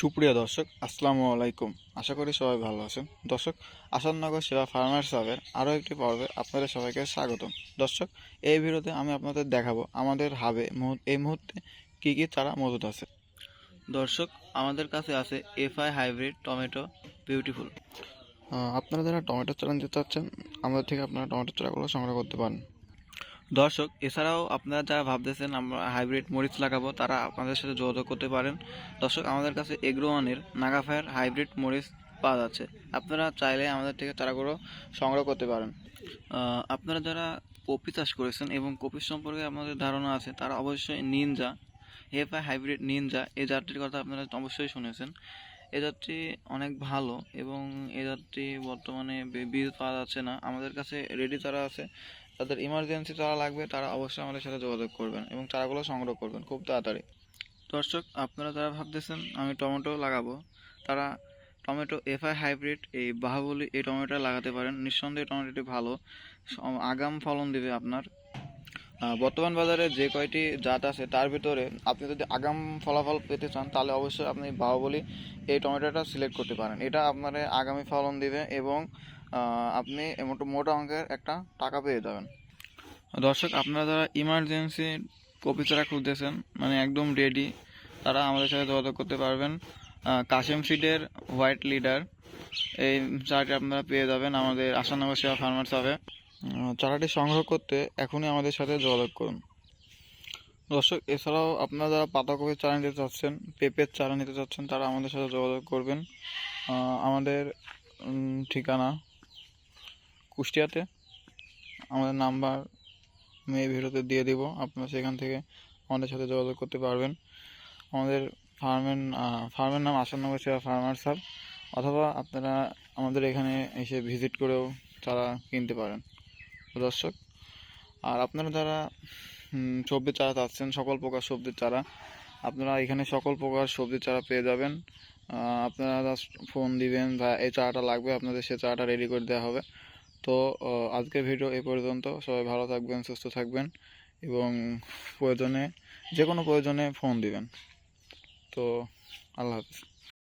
সুপ্রিয় দর্শক, আসসালামু আলাইকুম। আশা করি সবাই ভালো আছেন। দর্শক আসাদনগর সেবা ফার্মার সাবের আরও একটি পর্বে আপনাদের সবাইকে স্বাগতম। দর্শক, এই ভিডিওতে আমি আপনাদের দেখাবো আমাদের হাবে এই মুহূর্তে কী কী চারা মজুদ আছে। দর্শক, আমাদের কাছে আছে এফআই হাইব্রিড টমেটো বিউটিফুল আপনারা যারা টমেটো চারা নিতে চাচ্ছেন, আমাদের থেকে আপনারা টমেটো চারাগুলো সংগ্রহ করতে পারেন। দর্শক, এছাড়াও আপনারা যারা ভাবতেছেন আমরা হাইব্রিড মরিচ লাগাবো, তারা আপনাদের সাথে যোগাযোগ করতে পারেন। দর্শক, আমাদের কাছে এগ্রোয়ানের নাগাফায়ার হাইব্রিড মরিচ পাওয়া যাচ্ছে আপনারা চাইলে আমাদের থেকে চারাগুলো সংগ্রহ করতে পারেন। আপনারা যারা কপি চাষ করেছেন এবং কপি সম্পর্কে আমাদের ধারণা আছে, তারা অবশ্যই নিনজা এফআই হাইব্রিড নিনজা, এই জাতটির কথা আপনারা অবশ্যই শুনেছেন। এই জাতটি অনেক ভালো এবং এ জাতটি বর্তমানে বি- বীজ পাওয়া যাচ্ছে না। আমাদের কাছে রেডি চারা আছে, তাদের ইমার্জেন্সি চারা লাগবে, তারা অবশ্যই আমাদের সাথে যোগাযোগ করবেন এবং চারাগুলো সংগ্রহ করবেন খুব তাড়াতাড়ি। দর্শক, আপনারা যারা ভাবতেছেন আমি টমেটো লাগাবো, তারা টমেটো এফআই হাইব্রিড এই বাহুবলী এই টমেটো লাগাতে পারেন। নিঃসন্দেহে টমেটোটি ভালো। আগাম ফলন দেবে আপনার। বর্তমান বাজারে যে কয়টি জাত আছে, তার ভিতরে আপনি যদি আগাম ফলাফল পেতে চান, তাহলে অবশ্যই আপনি বাহুবলী এই টমেটোটা সিলেক্ট করতে পারেন। এটা আপনার আগামী ফলন দিবে এবং আপনি মোটা অঙ্কের একটা টাকা পেয়ে যাবেন। দর্শক, আপনারা যারা ইমার্জেন্সি কপি চারা খুঁজতেছেন মানে একদম রেডি তারা আমাদের সাথে যোগাযোগ করতে পারবেন। কাশেম সিডের হোয়াইট লিডার এই চারাটি আপনারা পেয়ে যাবেন আমাদের আশানগর সেবা ফার্মার্স হবে চারাটি সংগ্রহ করতে এখনই আমাদের সাথে যোগাযোগ করুন। দর্শক, এছাড়াও আপনারা যারা পাতাকপির চারা নিতে চাচ্ছেন, পেঁপের চারা নিতে চাচ্ছেন, তারা আমাদের সাথে যোগাযোগ করবেন। আমাদের ঠিকানা কুষ্টিয়াতে। আমাদের নাম্বার মেয়ে ভিডিওতে দিয়ে দিব। আপনারা সেখান থেকে আমাদের সাথে যোগাযোগ করতে পারবেন। আমাদের ফার্মের ফার্মের নাম আসাননগর সেবা ফার্মার সাব অথবা আপনারা আমাদের এখানে এসে ভিজিট করেও চারা কিনতে পারেন। দর্শক। আর আপনারা যারা সবজির চারা চাচ্ছেন সকল প্রকার সবজির চারা আপনারা এখানে সকল প্রকার সবজির চারা পেয়ে যাবেন। আপনারা ফোন দিবেন বা এই চারাটা লাগবে আপনাদের সে চারাটা রেডি করে দেওয়া হবে। তো আহ, আজকের ভিডিও এই পর্যন্ত সবাই ভালো থাকবেন সুস্থ থাকবেন এবং প্রয়োজনে যে কোনো প্রয়োজনে ফোন দিবেন। তো আল্লাহ হাফিজ।